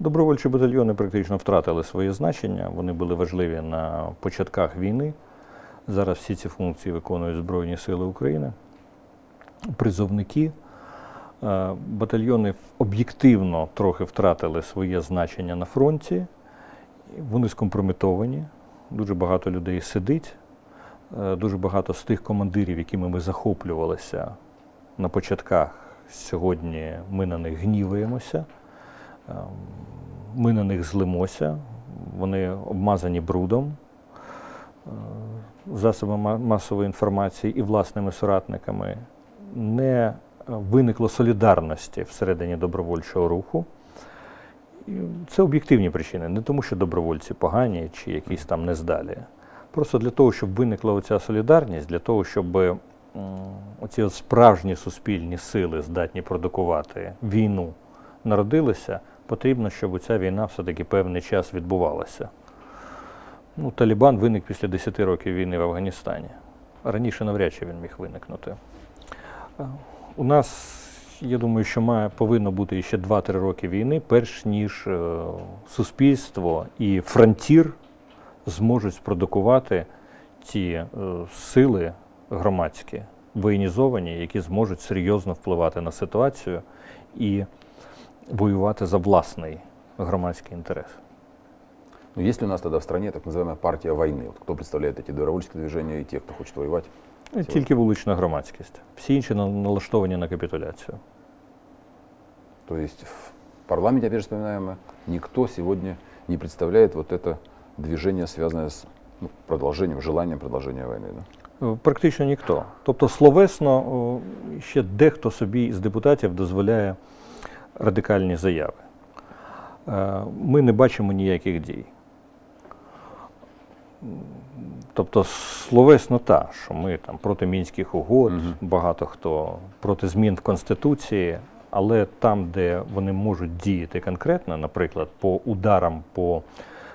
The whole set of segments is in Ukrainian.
Добровольчі батальйони практично втратили своє значення. Вони були важливі на початках війни. Зараз всі ці функції виконують Збройні Сили України. Призовники. Е, Батальйони об'єктивно трохи втратили своє значення на фронті. Вони скомпрометовані. Дуже багато людей сидить. Е, Дуже багато з тих командирів, якими ми захоплювалися на початках, сьогодні ми на них гніваємося. Ми на них злимося, вони обмазані брудом е, засобами масової інформації і власними соратниками. Не е, виникло солідарності всередині добровольчого руху. Це об'єктивні причини, не тому, що добровольці погані чи якісь там нездалі. Просто для того, щоб виникла оця солідарність, для того, щоб оці справжні суспільні сили, здатні продукувати війну, народилися, потрібно, щоб ця війна все-таки певний час відбувалася. Ну, Талібан виник після 10 років війни в Афганістані. Раніше навряд чи він міг виникнути. Е, У нас, я думаю, що має, повинно бути ще 2-3 роки війни, перш ніж е, суспільство і фронтір зможуть спродукувати ті е, сили громадські, воєнізовані, які зможуть серйозно впливати на ситуацію і воювати за власний громадський інтерес. Ну, есть ли у нас тогда в стране так называемая партия войны? Вот кто представляет эти добровольческие движения и те, кто хочет воевать? І Тільки вулична громадськість. Всі інші на- налаштовані на капітуляцію. То есть в парламенте, опять же вспоминаемо, никто сегодня не представляет вот это движение, связанное с ну, продолжением, желанием продолжения войны. Да? Е, Практично ніхто. Тобто словесно о, ще дехто собі із депутатів дозволяє радикальні заяви. Е, Ми не бачимо ніяких дій. Тобто словесно та, що ми там проти мінських угод, Мгм. багато хто проти змін в Конституції, але там, де вони можуть діяти конкретно, наприклад, по ударам по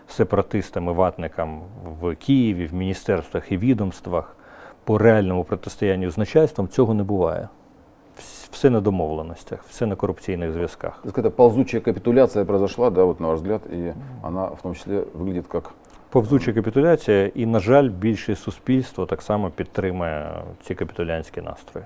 сепаратистам і ватникам в Києві, в міністерствах і відомствах, по реальному протистоянню з начальством, цього не буває. Вс- Все на домовленостях, все на корупційних зв'язках. Есть какая-то ползучая капитуляция произошла, да, вот на ваш взгляд, и она в том числе выглядит как Повзуча капітуляція, і, на жаль, більше суспільство так само підтримує ці капітулянські настрої.